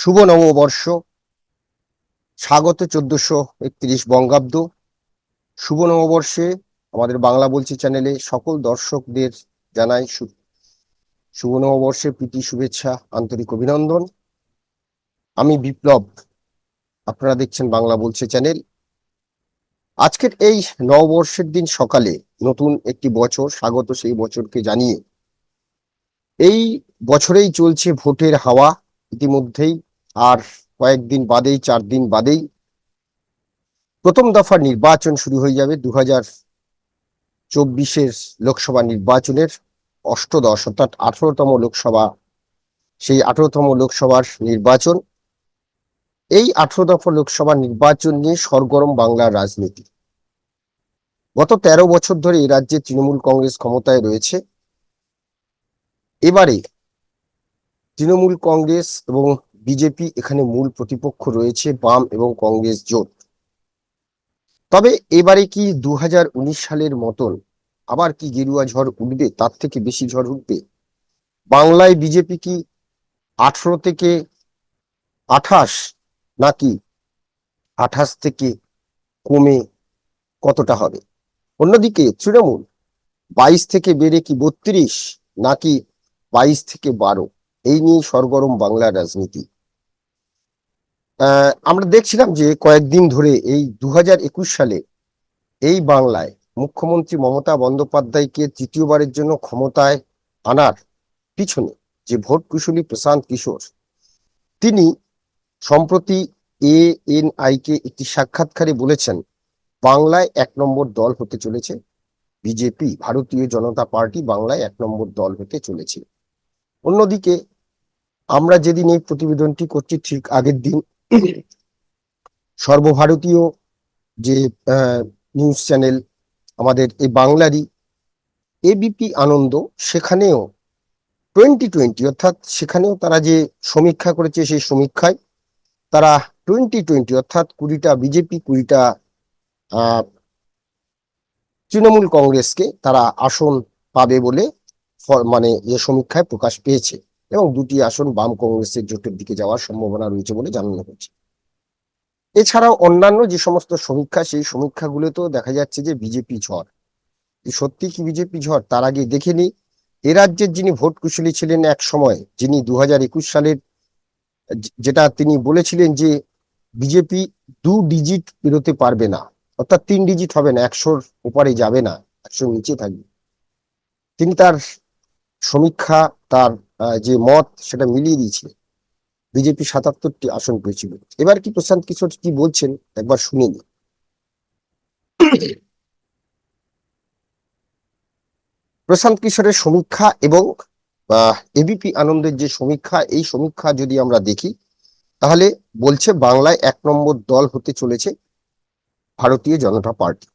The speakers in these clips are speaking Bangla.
শুভ নববর্ষ। স্বাগত চোদ্দশো একত্রিশ বঙ্গাব্দ। শুভ নববর্ষে আমাদের বাংলা বলছি চ্যানেলে সকল দর্শকদের জানাই শুভ নববর্ষের প্রীতি, শুভেচ্ছা, আন্তরিক অভিনন্দন। আমি বিপ্লব, আপনারা দেখছেন বাংলা বলছে চ্যানেল। আজকের এই নববর্ষের দিন সকালে নতুন একটি বছর, স্বাগত সেই বছরকে জানিয়ে। এই বছরেই চলছে ভোটের হাওয়া, ইতিমধ্যেই আর কয়েকদিন বাদেই চার দিন বাদেই প্রথম দফার নির্বাচন শুরু হয়ে যাবে দু হাজার চব্বিশের লোকসভা নির্বাচনের অষ্টদশ অর্থাৎ আঠারোতম লোকসভা, সেই আঠারোতম লোকসভার নির্বাচন। এই আঠারো দফা লোকসভা নির্বাচন নিয়ে সরগরম বাংলার রাজনীতি। গত তেরো বছর ধরে এই রাজ্যে তৃণমূল কংগ্রেস ক্ষমতায় রয়েছে। এবারে তৃণমূল কংগ্রেস এবং বিজেপি এখানে মূল প্রতিপক্ষ রয়েছে বাম এবং কংগ্রেস জোট। তবে এবারে কি দু হাজার উনিশ সালের মতন আবার কি গেরুয়া ঝড় উঠবে, তার থেকে বেশি ঝড় উঠবে? বাংলায় বিজেপি কি আঠারো থেকে আঠাশ নাকি আঠাশ থেকে কমে কতটা হবে? অন্যদিকে তৃণমূল বাইশ থেকে বেড়ে কি বত্রিশ নাকি বাইশ থেকে বারো? এই নিয়ে সরগরম বাংলার রাজনীতি। আমরা দেখছিলাম যে কয়েকদিন ধরে এই দু সালে এই বাংলায় মুখ্যমন্ত্রী মমতা বন্দ্যোপাধ্যায়কে তৃতীয়বারের জন্য ক্ষমতায় আনার পিছনে যে ভোট কুশলী প্রশান্ত কিশোর, তিনি সম্প্রতি এ এন কে একটি সাক্ষাৎকারে বলেছেন, বাংলায় এক নম্বর দল হতে চলেছে, বিজেপি, ভারতীয় জনতা পার্টি বাংলায় এক নম্বর দল হতে চলেছে। অন্যদিকে আমরা যেদিন এই প্রতিবেদনটি করছি, ঠিক আগের দিন সর্বভারতীয় যে নিউজ চ্যানেল আমাদের এই বাংলারই এবিপি আনন্দ, সেখানেও টোয়েন্টি টোয়েন্টি অর্থাৎ সেখানেও তারা যে সমীক্ষা করেছে সেই সমীক্ষায় তারা টোয়েন্টি টোয়েন্টি অর্থাৎ কুড়িটা বিজেপি কুড়িটা তৃণমূল কংগ্রেসকে তারা আসন পাবে বলে মানে যে সমীক্ষায় প্রকাশ পেয়েছে। এবং দুটি আসন বাম কংগ্রেসের জোটের দিকে যাওয়ার সম্ভাবনা রয়েছে বলে জানানো হয়েছে। এছাড়াও অন্যান্য যে সমস্ত সমীক্ষা, সেই সমীক্ষাগুলোতেও দেখা যাচ্ছে যে বিজেপি ঝড়। সত্যি কি বিজেপি ঝড়? তার আগে দেখে নি এ রাজ্যের যিনি ভোট কুশলী ছিলেন এক সময়, যিনি দু হাজার একুশ সালের যেটা তিনি বলেছিলেন যে বিজেপি দু ডিজিট পেরোতে পারবে না, অর্থাৎ তিন ডিজিট হবে না, একশোর উপরে যাবে না, একশোর নিচে থাকবে। তিনি তার সমীক্ষা, তার যে মত সেটা মিলিয়ে দিয়েছিলেন বিজেপি সাতাত্তরটি আসন পেয়েছিল। এবার কি প্রশান্ত কিশোর কি বলছেন? একবার শুনে নি প্রশান্ত কিশোরের সমীক্ষা এবং এবিপি আনন্দের যে সমীক্ষা, এই সমীক্ষা যদি আমরা দেখি, তাহলে বলছে বাংলায় এক নম্বর দল হতে চলেছে ভারতীয় জনতা পার্টি।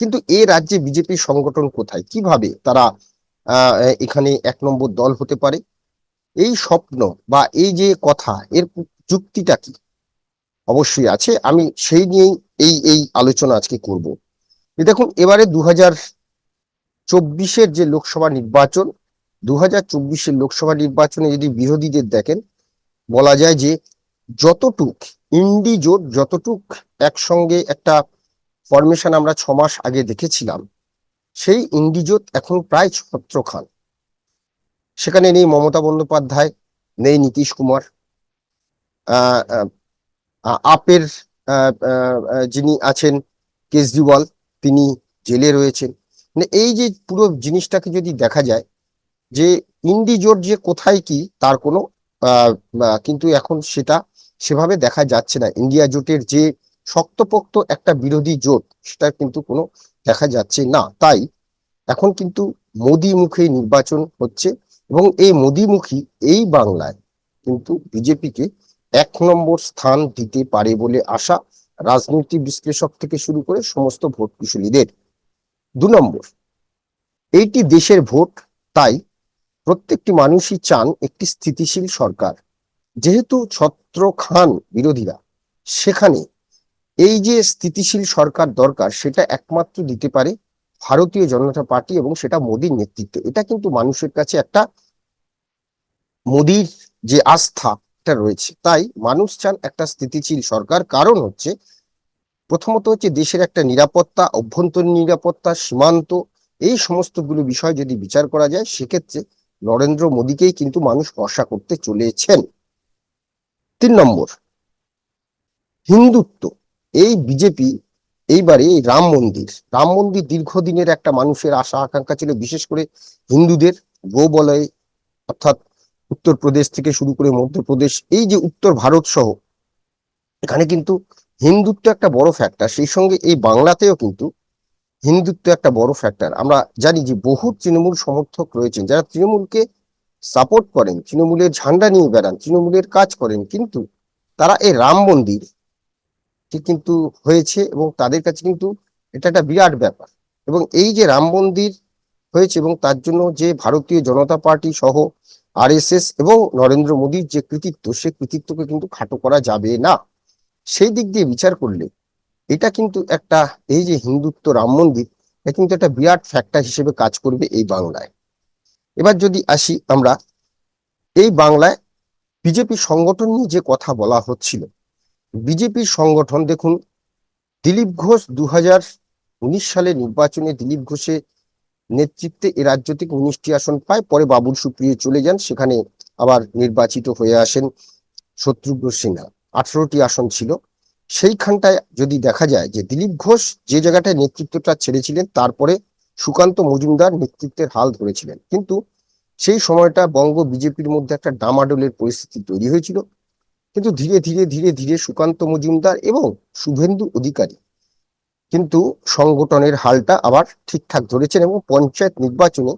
কিন্তু এ রাজ্যে বিজেপি সংগঠন কোথায়? কীভাবে তারা এখানে এক নম্বর দল হতে পারে? এই স্বপ্ন বা এই যে কথা, এর যুক্তিটা কি? অবশ্যই আছে। আমি সেই নিয়েই এই এই আলোচনা আজকে করব। দেখুন, এবারে দু হাজার চব্বিশের যে লোকসভা নির্বাচন দু হাজার চব্বিশের লোকসভা নির্বাচনে যদি বিরোধীদের দেখেন, বলা যায় যে যতটুক ইন্ডি জোট যতটুক একসঙ্গে একটা ফরমেশন আমরা ছ মাস আগে দেখেছিলাম, সেই ইন্ডিজোট এখন প্রায় ছত্র খান সেখানে নেই মমতা বন্দ্যোপাধ্যায়, নেই নীতিশ কুমার আপের যিনি আছেন কেজরিওয়াল, তিনি জেলে রয়েছেন। মানে এই যে পুরো জিনিসটাকে যদি দেখা যায়, যে ইন্ডি জোট যে কোথায় কি, তার কোনো কিন্তু এখন সেটা সেভাবে দেখা যাচ্ছে না। ইন্ডিয়া জোটের যে শক্তপোক্ত একটা বিরোধী জোট, সেটা কিন্তু কোনো দেখা যাচ্ছে না। তাই এখন কিন্তু মোদি মুখে নির্বাচন হচ্ছে এবং এই মোদিমুখী এই বাংলায় কিন্তু বিজেপিকে এক নম্বর স্থান দিতে পারে বলে আশা রাজনৈতিক বিশ্লেষক থেকে শুরু করে সমস্ত ভোট কুশলীদের দু নম্বর, এইটি দেশের ভোট, তাই প্রত্যেকটি মানুষই চান একটি স্থিতিশীল সরকার। যেহেতু ছত্র খান বিরোধীরা, সেখানে এই যে স্থিতিশীল সরকার দরকার, সেটা একমাত্র দিতে পারে ভারতীয় জনতা পার্টি এবং সেটা মোদীর নেতৃত্বে। এটা কিন্তু মানুষের কাছে একটা মোদীর যে আস্থা এটা রয়েছে। তাই মানুষ চান একটা স্থিতিশীল সরকার। কারণ হচ্ছে, প্রথমত হচ্ছে দেশের একটা নিরাপত্তা, অভ্যন্তরীণ নিরাপত্তা, সীমান্ত, এই সমস্তগুলো বিষয় যদি বিচার করা যায়, সেক্ষেত্রে নরেন্দ্র মোদীকেই কিন্তু মানুষ ভরসা করতে চলেছেন। তিন নম্বর, হিন্দুত্ব। এই বিজেপি এইবারে এই রাম মন্দির রাম মন্দির দীর্ঘদিনের একটা মানুষের আশা, আকাঙ্ক্ষা ছিল, বিশেষ করে হিন্দুদের গো বলয় অর্থাৎ উত্তরপ্রদেশ থেকে শুরু করে মধ্যপ্রদেশ, এই যে উত্তর ভারত সহ, এখানে কিন্তু হিন্দুত্ব একটা বড় ফ্যাক্টর সেই সঙ্গে এই বাংলাতেও কিন্তু হিন্দুত্ব একটা বড় ফ্যাক্টর আমরা জানি যে বহু তৃণমূল সমর্থক রয়েছেন, যারা তৃণমূলকে সাপোর্ট করেন, তৃণমূলের ঝান্ডা নিয়ে বেড়ান, তৃণমূলের কাজ করেন, কিন্তু তারা এই রাম মন্দির কিন্তু হয়েছে এবং তাদের কাছে কিন্তু এটা একটা বিরাট ব্যাপার। এবং এই যে রাম মন্দির হয়েছে এবং তার জন্য যে ভারতীয় জনতা পার্টি সহ আরএসএস এবং নরেন্দ্র মোদীর যে কৃতিত্ব, সে কৃতিত্বকে কিন্তু খাটো করা যাবে না। সেই দিক দিয়ে বিচার করলে এটা কিন্তু একটা, এই যে হিন্দুত্ব, রাম মন্দির, এটা কিন্তু একটা বিরাট ফ্যাক্টর হিসেবে কাজ করবে এই বাংলায়। এবার যদি আসি আমরা, এই বাংলায় বিজেপি সংগঠন নিয়ে যে কথা বলা হচ্ছিল বিজেপির সংগঠন দেখুন, দিলীপ ঘোষ দু উনিশ সালে নির্বাচনে দিলীপ ঘোষের নেতৃত্বে এ রাজ্য থেকে উনিশটি আসন পায়, পরে বাবুল সুপ্রিয় চলে যান, সেখানে আবার নির্বাচিত হয়ে আসেন শত্রুঘ্ন সিনহা। আঠারোটি আসন ছিল। সেইখানটায় যদি দেখা যায় যে দিলীপ ঘোষ যে জায়গাটায় নেতৃত্বটা ছেড়েছিলেন, তারপরে সুকান্ত মজুমদার নেতৃত্বের হাল ধরেছিলেন। কিন্তু সেই সময়টা বঙ্গ বিজেপির মধ্যে একটা ডামাডোলের পরিস্থিতি তৈরি হয়েছিল। কিন্তু ধীরে ধীরে ধীরে ধীরে সুকান্ত মজুমদার এবং শুভেন্দু অধিকারী। কিন্তু সংগঠনের হালটা আবার ঠিকঠাক ধরেছেন এবং পঞ্চায়েত নির্বাচনে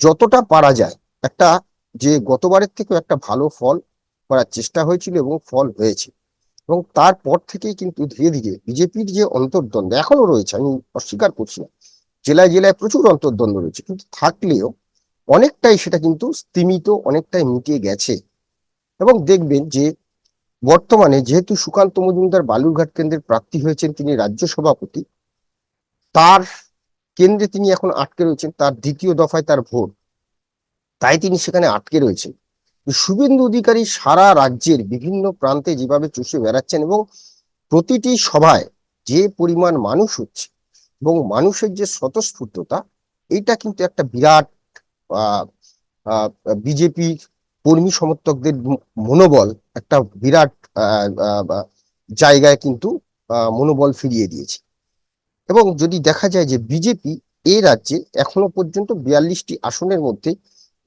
যতটা পারা যায় একটা যে গতবারের থেকেও একটা ভালো ফল করার চেষ্টা হয়েছিল এবং ফল হয়েছে। এবং তারপর থেকেই কিন্তু ধীরে ধীরে বিজেপির যে অন্তর্দ্বন্দ্ব এখনও রয়েছে, আমি অস্বীকার করছি না, জেলায় জেলায় প্রচুর অন্তর্দ্বন্দ্ব রয়েছে, কিন্তু থাকলেও অনেকটাই সেটা কিন্তু স্তীমিত, অনেকটাই মিটিয়ে গেছে। এবং দেখবেন যে বর্তমানে যেহেতু সুকান্ত মজুমদার বালুরঘাট কেন্দ্রের প্রার্থী হয়েছেন তিনি রাজ্য সভাপতি, তার কেন্দ্রে তিনি এখন আটকে রয়েছেন, তার দ্বিতীয় দফায় তার ভোট। তাই তিনি সেখানে আটকে রয়েছেন। শুভেন্দু অধিকারী সারা রাজ্যের বিভিন্ন প্রান্তে যেভাবে চষে বেড়াচ্ছেন এবং প্রতিটি সভায় যে পরিমাণ মানুষ হচ্ছে এবং মানুষের যে স্বতঃস্ফূর্ততা, এটা কিন্তু একটা বিরাট বিজেপি কর্মী সমর্থকদের মনোবল একটা বিরাট জায়গায় কিন্তু মনোবল ফিরিয়ে দিয়েছে। এবং যদি দেখা যায় যে বিজেপি এই রাজ্যে এখনও পর্যন্ত বিয়াল্লিশটি আসনের মধ্যে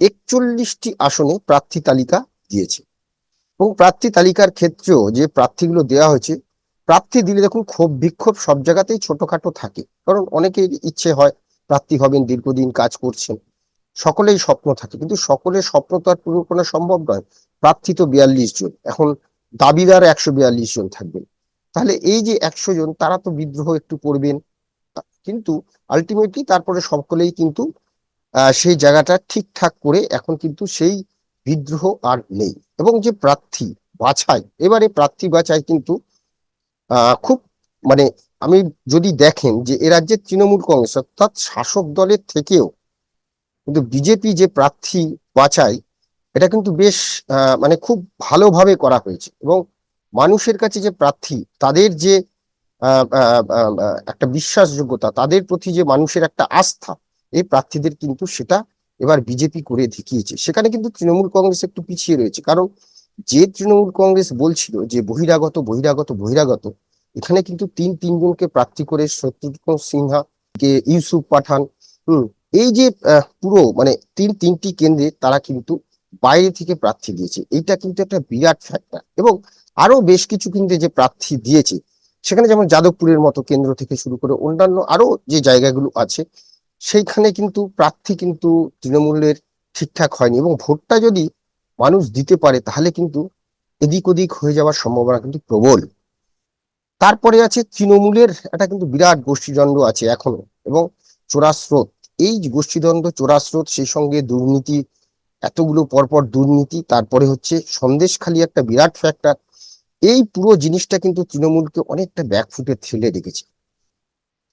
একচল্লিশটি আসনে প্রার্থী তালিকা দিয়েছে। এবং প্রার্থী তালিকার ক্ষেত্রেও যে প্রার্থীগুলো দেওয়া হয়েছে, প্রার্থী দিলে দেখুন ক্ষোভ, বিক্ষোভ সব জায়গাতেই ছোটখাটো থাকে। কারণ অনেকের ইচ্ছে হয় প্রার্থী হবেন, দীর্ঘদিন কাজ করছেন। সকলেই স্বপ্ন থাকে। কিন্তু সকলের স্বপ্ন তো আর পূরণ করা সম্ভব নয়। প্রার্থী তো বিয়াল্লিশ জন। এখন দাবিদার একশো বিয়াল্লিশ জন থাকবেন। তাহলে এই যে একশো জন, তারা তো বিদ্রোহ একটু করবেন। কিন্তু আলটিমেটলি তারপরে সকলেই কিন্তু সেই জায়গাটা ঠিকঠাক করে এখন কিন্তু সেই বিদ্রোহ আর নেই। এবং যে প্রার্থী বাছাই, এবারে প্রার্থী বাছাই কিন্তু খুব মানে আমি যদি দেখেন যে এ রাজ্যের তৃণমূল কংগ্রেস অর্থাৎ শাসক দলের থেকেও কিন্তু বিজেপি যে প্রার্থী বাছাই, এটা কিন্তু বেশ মানে খুব ভালোভাবে করা হয়েছে। এবং মানুষের কাছে যে প্রার্থী, তাদের যে একটা বিশ্বাসযোগ্যতা, তাদের প্রতি যে মানুষের একটা আস্থা, এই প্রার্থীদের কিন্তু সেটা এবার বিজেপি করে দেখিয়েছে। সেখানে কিন্তু তৃণমূল কংগ্রেস একটু পিছিয়ে রয়েছে। কারণ যে তৃণমূল কংগ্রেস বলছিল যে বহিরাগত বহিরাগত বহিরাগত, এখানে কিন্তু তিন, তিনজনকে প্রার্থী করে শত্রুঘ্ন সিনহা, কে ইউসুফ পাঠান, হম এই যে পুরো মানে তিন, তিনটি কেন্দ্রে তারা কিন্তু বাইরে থেকে প্রার্থী দিয়েছে। এইটা কিন্তু একটা বিরাট ফ্যাক্টর এবং আরও বেশ কিছু কিন্তু যে প্রার্থী দিয়েছে, সেখানে যেমন যাদবপুরের মতো কেন্দ্র থেকে শুরু করে অন্যান্য আরও যে জায়গাগুলো আছে, সেইখানে কিন্তু প্রার্থী কিন্তু তৃণমূলের ঠিকঠাক হয়নি। এবং ভোটটা যদি মানুষ দিতে পারে, তাহলে কিন্তু এদিক ওদিক হয়ে যাওয়ার সম্ভাবনা কিন্তু প্রবল। তারপরে আছে তৃণমূলের একটা কিন্তু বিরাট গোষ্ঠীদণ্ড আছে এখনও এবং চোরাস্রোত এই গোষ্ঠীদ্বন্দ্ব, চোরাস্রোত, সেই সঙ্গে দুর্নীতি, এতগুলো পরপর দুর্নীতি, তারপরে হচ্ছে সন্দেশখালি একটা বিরাট ফ্যাক্টর এই পুরো জিনিসটা কিন্তু তৃণমূলকে অনেকটা ব্যাকফুটে ঠেলে রেখেছে।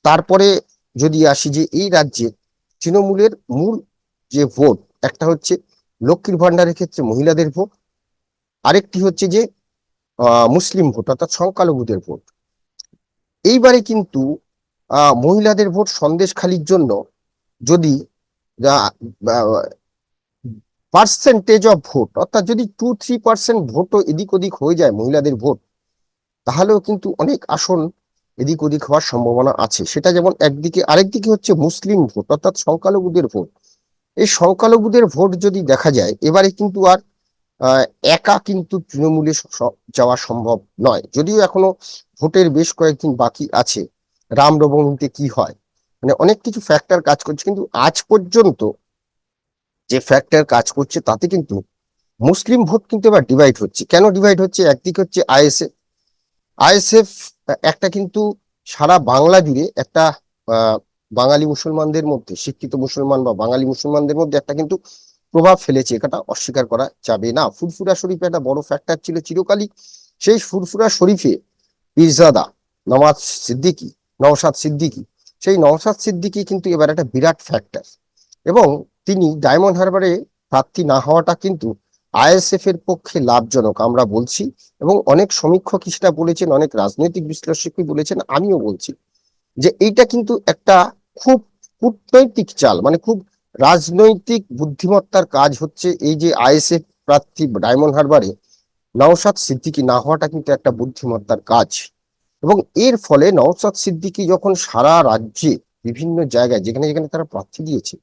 তারপরে যদি আসি যে এই রাজ্যে তৃণমূলের মূল যে ভোট, একটা হচ্ছে লক্ষ্মীর ভান্ডারের ক্ষেত্রে মহিলাদের ভোট, আরেকটি হচ্ছে যে মুসলিম ভোট, অর্থাৎ সংখ্যালঘুদের ভোট। এইবারে কিন্তু মহিলাদের ভোট সন্দেশখালির জন্য যদি পার্সেন্টেজ অফ ভোট অর্থাৎ যদি টু থ্রি পার্সেন্ট ভোটও এদিক ওদিক হয়ে যায় মহিলাদের ভোট তাহলেও কিন্তু অনেক আসন এদিক ওদিক হওয়ার সম্ভাবনা আছে। সেটা যেমন একদিকে, আরেকদিকে হচ্ছে মুসলিম ভোট অর্থাৎ সংখ্যালঘুদের ভোট এই সংখ্যালঘুদের ভোট যদি দেখা যায়, এবারে কিন্তু আর একা কিন্তু তৃণমূলে যাওয়া সম্ভব নয়। যদিও এখনও ভোটের বেশ কয়েকদিন বাকি আছে। রাম রামনবমীতে কি হয়? মানে অনেক কিছু ফ্যাক্টর কাজ করছে। কিন্তু আজ পর্যন্ত যে ফ্যাক্টর কাজ করছে, তাতে কিন্তু মুসলিম ভোট কিন্তু এবার ডিভাইড হচ্ছে। কেন ডিভাইড হচ্ছে? একদিকে হচ্ছে আইএসএফ। আইএসএফ একটা কিন্তু সারা বাংলা জুড়ে একটা বাঙালি মুসলমানদের মধ্যে, শিক্ষিত মুসলমান বা বাঙালি মুসলমানদের মধ্যে একটা কিন্তু প্রভাব ফেলেছে। এটা অস্বীকার করা যাবে না। ফুরফুরা শরীফে একটা বড় ফ্যাক্টর ছিল চিরকালই। সেই ফুরফুরা শরীফে পীরজাদা, নওয়াজ সিদ্দিকী, নওশাদ সিদ্দিকী সেই নওশাদ সিদ্দিকি কিন্তু এবার একটা বিরাট ফ্যাক্টর এবং তিনি ডায়মন্ড হারবারে প্রার্থী না হওয়াটা কিন্তু আইএসএফ এর পক্ষে লাভজনক, আমরা বলছি। এবং অনেক সমীক্ষক সেটা বলেছেন, অনেক রাজনৈতিক বিশ্লেষকই বলেছেন, আমিও বলছি যে এইটা কিন্তু একটা খুব কূটনৈতিক চাল মানে খুব রাজনৈতিক বুদ্ধিমত্তার কাজ হচ্ছে এই যে আইএসএফ প্রার্থী ডায়মন্ড হারবারে নওশাদ সিদ্দিকী না হওয়াটা কিন্তু একটা বুদ্ধিমত্তার কাজ। এবং এর ফলে নওশাদ সিদ্দিকী যখন সারা রাজ্যে বিভিন্ন জায়গায়, যেখানে যেখানে তারা প্রার্থী দিয়েছে,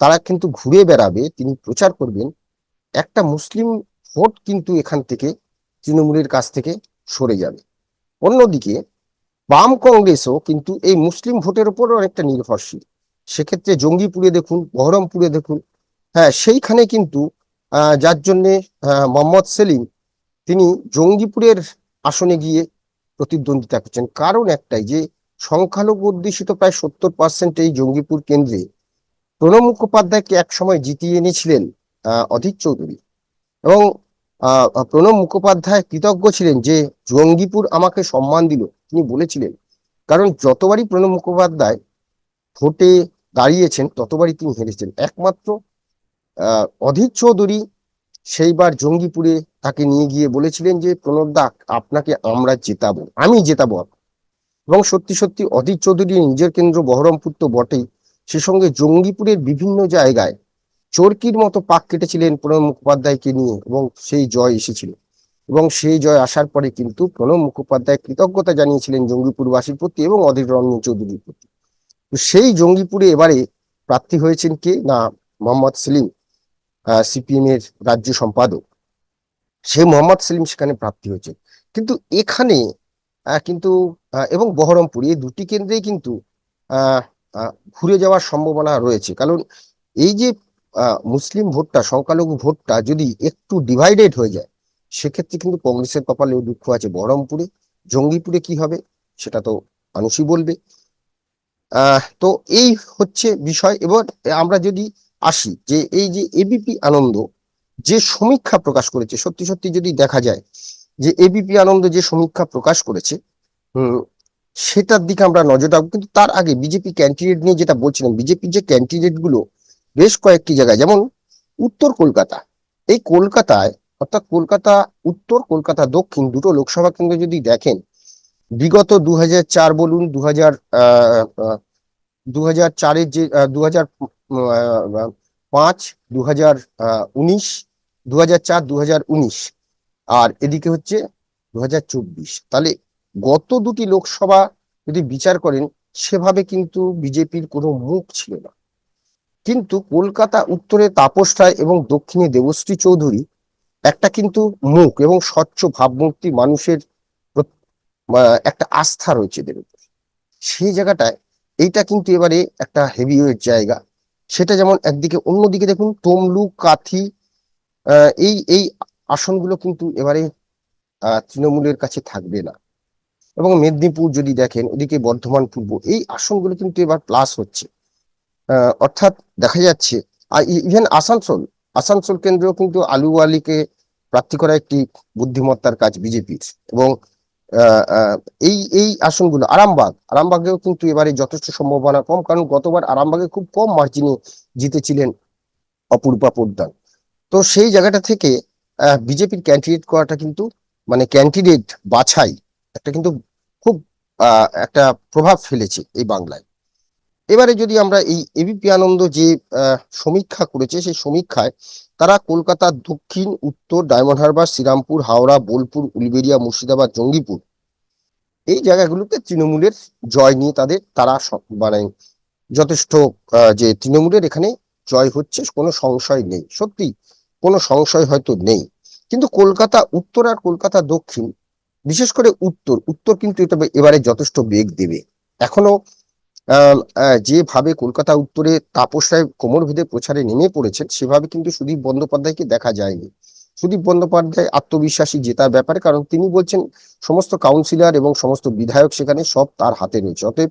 তারা কিন্তু ঘুরে বেড়াবে, তিনি প্রচার করবেন, একটা মুসলিম ভোট কিন্তু এখান থেকে, তৃণমূলের কাছ থেকে সরে যাবে। অন্যদিকে, বাম কংগ্রেসও কিন্তু এই মুসলিম ভোটের উপর অনেকটা নির্ভরশীল। সেক্ষেত্রে জঙ্গিপুরে দেখুন, বহরমপুরে দেখুন হ্যাঁ সেইখানে কিন্তু যার জন্যে মোহাম্মদ সেলিম, তিনি জঙ্গিপুরের আসনে গিয়ে প্রতিদ্বন্দ্বিতা করছেন। কারণ একটাই যে, সংখ্যালঘু অধ্যুষিত প্রায় সত্তর পার্সেন্ট এই জঙ্গিপুর কেন্দ্রে প্রণব মুখোপাধ্যায়কে একসময় জিতিয়ে এনেছিলেন অধীর চৌধুরী। এবং প্রণব মুখোপাধ্যায় কৃতজ্ঞ ছিলেন যে, জঙ্গিপুর আমাকে সম্মান দিল, তিনি বলেছিলেন। কারণ যতবারই প্রণব মুখোপাধ্যায় ভোটে দাঁড়িয়েছেন, ততবারই তিনি হেরেছেন। একমাত্র অধীর চৌধুরী সেইবার জঙ্গিপুরে তাকে নিয়ে গিয়ে বলেছিলেন যে, প্রণব দা, আপনাকে আমরা জেতাবো, আমি জেতাবো এবং সত্যি সত্যি অধীর চৌধুরী নিজের কেন্দ্র বহরমপুর তো বটেই। সে সঙ্গে জঙ্গিপুরের বিভিন্ন জায়গায় চরকির মতো পাক কেটেছিলেন প্রণব মুখোপাধ্যায়কে নিয়ে এবং সেই জয় এসেছিল। এবং সেই জয় আসার পরে কিন্তু প্রণব মুখোপাধ্যায় কৃতজ্ঞতা জানিয়েছিলেন জঙ্গিপুরবাসীর প্রতি এবং অধীর রঞ্জন চৌধুরীর প্রতি। সেই জঙ্গিপুরে এবারে প্রার্থী হয়েছেন কে? না, মোহাম্মদ সেলিম। সিপিএম এর রাজ্য সম্পাদক, সে মোহাম্মদ সেলিম সেখানে প্রার্থী হয়েছে কিন্তু এখানে কিন্তু এবং বহরমপুর, এই দুটি কেন্দ্রেই কিন্তু ঘুরে যাওয়ার সম্ভাবনা রয়েছে। কারণ এই যে মুসলিম ভোটটা, সংখ্যালঘু ভোটটা যদি একটু ডিভাইডেড হয়ে যায়, সেক্ষেত্রে কিন্তু কংগ্রেসের কপালেও দুঃখ আছে। বহরমপুরে, জঙ্গিপুরে কি হবে, সেটা তো মানুষই বলবে। তো এই হচ্ছে বিষয়। এবার আমরা যদি আসি যে এই যে এবিপি আনন্দ যে সমীক্ষা প্রকাশ করেছে, সত্যি সত্যি যদি দেখা যায় যে এবিপি আনন্দ যে সমীক্ষা প্রকাশ করেছে সেটার দিকে আমরা নজর রাখব। কিন্তু তার আগে বিজেপি ক্যান্ডিডেট নিয়ে যেটা বলছিলাম বিজেপি যে ক্যান্ডিডেটগুলো বেশ কয়েকটি জায়গায়, যেমন উত্তর কলকাতা। এই কলকাতায়, অর্থাৎ কলকাতা উত্তর, কলকাতা দক্ষিণ দুটো লোকসভা কেন্দ্র যদি দেখেন, বিগত দু বলুন দু হাজার দু হাজার চারের যে দু হাজার পাঁচ দু হাজার উনিশ চার উনিশ। আর এদিকে হচ্ছে দু হাজার চব্বিশ। তাহলে গত দুটি লোকসভা যদি বিচার করেন, সেভাবে কিন্তু বিজেপির কোনো মুখ ছিল না। কিন্তু কলকাতা উত্তরে তাপস রায় এবং দক্ষিণে দেবশ্রী চৌধুরী একটা কিন্তু মুখ এবং স্বচ্ছ ভাবমূর্তি মানুষের একটা আস্থা রয়েছে এদের উপর। সেই জায়গাটায় এইটা কিন্তু এবারে একটা হেভিওয়েট জায়গা। সেটা যেমন একদিকে, অন্যদিকে দেখুন তমলুক কাথি এই এই আসনগুলো কিন্তু এবারে তৃণমূলের কাছে থাকবে না। এবং মেদিনীপুর যদি দেখেন, ওদিকে বর্ধমান পূর্ব, এই আসনগুলো কিন্তু এবার প্লাস হচ্ছে। অর্থাৎ দেখা যাচ্ছে ইভেন আসানসোল আসানসোল কেন্দ্রেও কিন্তু আলুওয়ালিকে প্রার্থী করা একটি বুদ্ধিমত্তার কাজ বিজেপির। এবং এই এই আসনগুলো, আরামবাগ। আরামবাগেও কিন্তু এবারে যথেষ্ট সম্ভাবনা কম, কারণ গতবার আরামবাগে খুব কম মার্জিনে জিতেছিলেন অপূর্বা পোদ্দার। তো সেই জায়গাটা থেকে বিজেপির ক্যান্ডিডেট করাটা কিন্তু মানে ক্যান্ডিডেট বাছাই একটা কিন্তু খুব একটা প্রভাব ফেলেছে এই বাংলায়। এবারে যদি আমরা এই এবিপি আনন্দ যে সমীক্ষা করেছে, সেই সমীক্ষায় তারা কলকাতার দক্ষিণ, উত্তর, ডায়মন্ড হারবার, শ্রীরামপুর, হাওড়া, বোলপুর উলবেরিয়া মুর্শিদাবাদ, জঙ্গিপুর। এই জায়গাগুলোতে তৃণমূলের জয় নিয়ে তাদের তারা মানে যথেষ্ট যে তৃণমূলের এখানে জয় হচ্ছে, কোনো সংশয় নেই। সত্যি, কোনো সংশয় হয়তো নেই। কিন্তু কলকাতা উত্তর আর কলকাতা দক্ষিণ, বিশেষ করে উত্তর উত্তর কিন্তু এবারে যথেষ্ট বেগ দেবে। এখনও যেভাবে কলকাতা উত্তরে তাপস রায় কোমর ভেদে প্রচারে নেমে পড়েছেন, সেভাবে কিন্তু সুদীপ বন্দ্যোপাধ্যায়কে দেখা যায়নি। সুদীপ বন্দ্যোপাধ্যায় আত্মবিশ্বাসী জেতার ব্যাপারে, কারণ তিনি বলছেন, সমস্ত কাউন্সিলর এবং সমস্ত বিধায়ক সেখানে সব তার হাতে রয়েছে, অতএব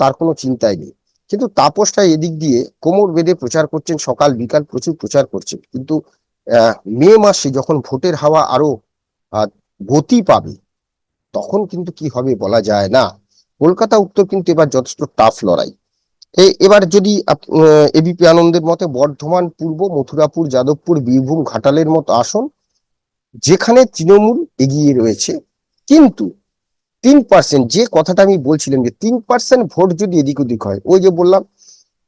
তার কোনো চিন্তাই নেই। কিন্তু তাপস রায় এদিক দিয়ে কোমর বেঁধে প্রচার করছেন, সকাল বিকাল প্রচুর প্রচার করছেন, কিন্তু মে মাসে যখন ভোটের হাওয়া আরও গতি পাবে, তখন কিন্তু কি হবে বলা যায় না। কলকাতা উত্তর কিন্তু এবার যথেষ্ট টাফ লড়াই। এবার যদি এবিপি আনন্দের মতে বর্ধমান, পূর্ব, মথুরাপুর, যাদবপুর, বীরভূম, ঘাটালের মতো আসন, যেখানে তৃণমূল এগিয়ে রয়েছে, কিন্তু তিন পার্সেন্ট যে কথাটা আমি বলছিলাম যে তিন পার্সেন্ট ভোট যদি এদিক ওদিক হয়, ওই যে বললাম,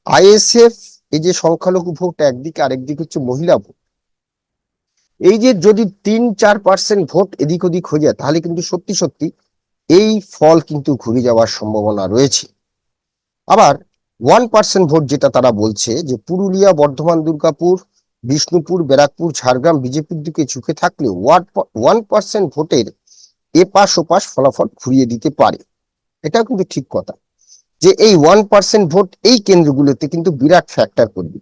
আইএসএফ এই যে সংখ্যালঘু ভোট একদিকে আরেকদিকে হচ্ছে মহিলা ভোট। এই যে যদি তিন চার পার্সেন্ট ভোট এদিক ওদিক হয়ে যায়, তাহলে কিন্তু সত্যি সত্যি এই ফল কিন্তু ঘুরে যাওয়ার সম্ভাবনা রয়েছে। আবার ওয়ান পার্সেন্ট ভোট যেটা তারা বলছে যে পুরুলিয়া, বর্ধমান, দুর্গাপুর, বিষ্ণুপুর, ব্যারাকপুর, ঝাড়গ্রাম, বিজেপির দিকে ঝুঁকে থাকলেও ওয়ান পার্সেন্ট ভোটের এপাশ ওপাশ ফলাফল ঘুরিয়ে দিতে পারে। এটাও কিন্তু ঠিক কথা যে এই ওয়ান পার্সেন্ট ভোট এই কেন্দ্রগুলোতে কিন্তু বিরাট ফ্যাক্টর করবে।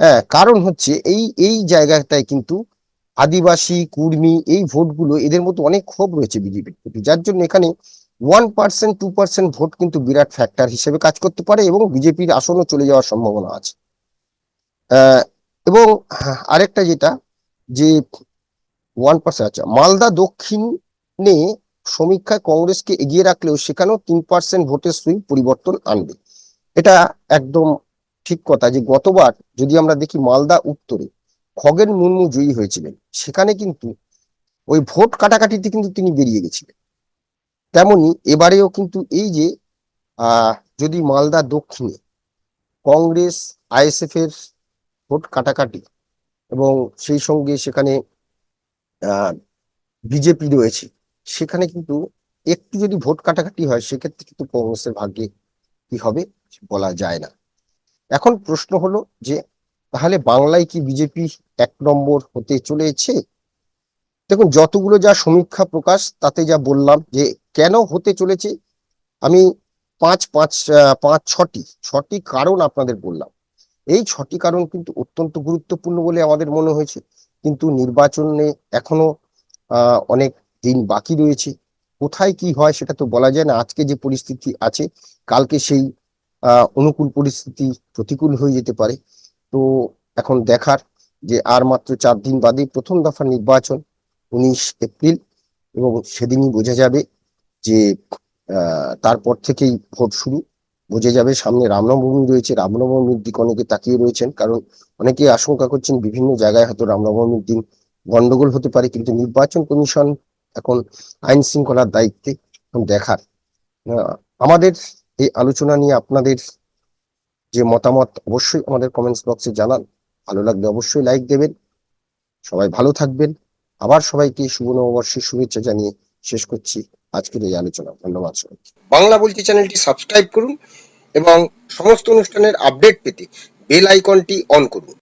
হ্যাঁ কারণ হচ্ছে এই এই জায়গাটায় কিন্তু আদিবাসী, কুর্মী এই ভোটগুলো এদের মতো অনেক ক্ষোভ রয়েছে বিজেপির প্রতি যার জন্য এখানে one percent two percent vote কিন্তু বিরাট ফ্যাক্টর হিসেবে কাজ করতে পারে এবং বিজেপির আসনও চলে যাওয়ার সম্ভাবনা আছে। এবং আরেকটা যেটা, যে ওয়ান পার্সেন্ট আচ্ছা মালদা দক্ষিণে সমীক্ষায় কংগ্রেসকে এগিয়ে রাখলেও সেখানেও তিন পার্সেন্ট ভোটের সুইং পরিবর্তন আনবে। এটা একদম ঠিক কথা যে গতবার যদি আমরা দেখি মালদা উত্তরে খগেন মুর্মু জয়ী হয়েছিলেন। সেখানে কিন্তু ওই ভোট কাটাকাটিতে কিন্তু তিনি বেরিয়ে গেছিলেন। তেমনি এবারেও কিন্তু এই যে যদি মালদা দক্ষিণে কংগ্রেস আইএসএফ এর ভোট কাটাকাটি এবং সেই সঙ্গে সেখানে বিজেপি রয়েছে, সেখানে কিন্তু একটু যদি ভোট কাটাকাটি হয়, সেক্ষেত্রে কিন্তু কংগ্রেসের ভাগ্যে কি হবে বলা যায় না। এখন প্রশ্ন হলো যে তাহলে বাংলায় কি বিজেপি এক নম্বর হতে চলেছে? দেখুন, যতগুলো যা সমীক্ষা প্রকাশ, তাতে যা বললাম যে কেন হতে চলেছে, আমি পাঁচ পাঁচ পাঁচ, ছটি ছটি কারণ আপনাদের বললাম। এই ছটি কারণ কিন্তু অত্যন্ত গুরুত্বপূর্ণ বলে আমাদের মনে হয়েছে। কিন্তু নির্বাচনে এখনও অনেক দিন বাকি রয়েছে। কোথায় কি হয় সেটা তো বলা যায় না। আজকে যে পরিস্থিতি আছে, কালকে সেই অনুকূল পরিস্থিতি প্রতিকূল হয়ে যেতে পারে। তো এখন দেখার যে আর মাত্র চার দিন বাদে প্রথম দফা নির্বাচন উনিশ এপ্রিল এবং সেদিনই বোঝা যাবে যে তারপর থেকেই ভোট শুরু। বোঝা যাবে সামনে রামনবমী রয়েছে, রামনবমীর দিকে অনেকে তাকিয়ে রয়েছেন, কারণ অনেকে আশঙ্কা করছেন বিভিন্ন জায়গায় হয়তো রামনবমীর দিন গন্ডগোল হতে পারে, কিন্তু নির্বাচন কমিশন এখন আইন শৃঙ্খলার দায়িত্বে দেখার। আমাদের এই আলোচনা নিয়ে আপনাদের যে মতামত অবশ্যই আমাদের কমেন্টস বক্সে জানান। ভালো লাগলে অবশ্যই লাইক দেবেন। সবাই ভালো থাকবেন। আবার সবাইকে শুভ নববর্ষের শুভেচ্ছা জানিয়ে শেষ করছি আজকের এই আলোচনা। ধন্যবাদ সবাইকে। বাংলা বলছি চ্যানেলটি সাবস্ক্রাইব করুন এবং সমস্ত অনুষ্ঠানের আপডেট পেতে বেল আইকনটি অন করুন।